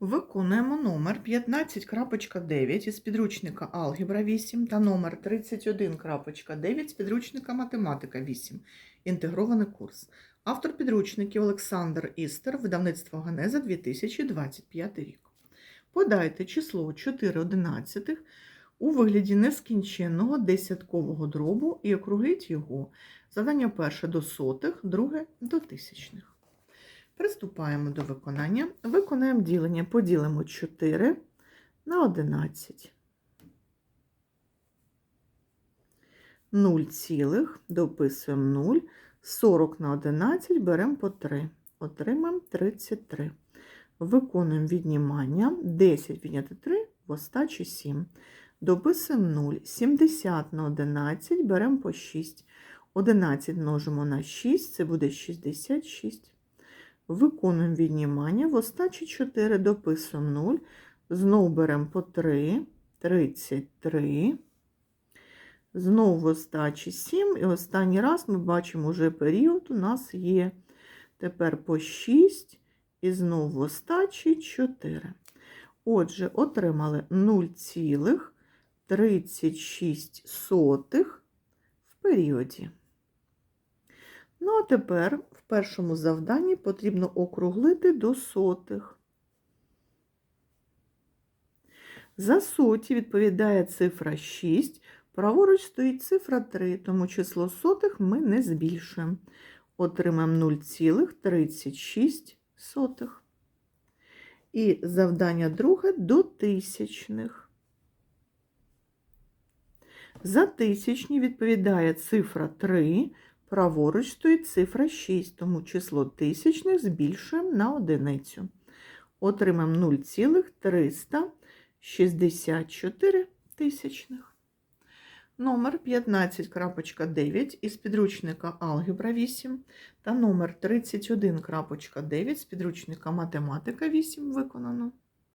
Виконуємо номер 15.9 із підручника Алгебра 8 та номер 31.9 з підручника Математика 8. Інтегрований курс. Автор підручників Олександр Істер, видавництво Генеза 2025 рік. Подайте число 4 одинадцятих у вигляді нескінченного десяткового дробу і округліть його. Завдання перше до сотих, друге до тисячних. Приступаємо до виконання. Виконаємо ділення. Поділимо 4 на 11. 0 цілих, дописуємо 0. 40 на 11 беремо по 3. Отримаємо 33. Виконуємо віднімання. 10 відняти 3 в остачі 7. Дописуємо 0. 70 на 11 беремо по 6. 11 множимо на 6, це буде 66. Виконуємо віднімання. В остачі 4 дописуємо 0. Знову беремо по 3, 33. Знову в остачі 7. І останній раз ми бачимо вже період у нас є. Тепер по 6 і знову в остачі 4. Отже, отримали 0,36 в періоді. Ну, а тепер в першому завданні потрібно округлити до сотих. За соті відповідає цифра 6, праворуч стоїть цифра 3, тому число сотих ми не збільшуємо. Отримаємо 0,36. І завдання друге до тисячних. За тисячні відповідає цифра 3, праворуч стоїть цифра 6, тому число тисячних збільшуємо на одиницю. Отримаємо 0,364 тисячних. Номер 15.9 із підручника Алгебра 8 та номер 31.9 з підручника Математика 8 виконано.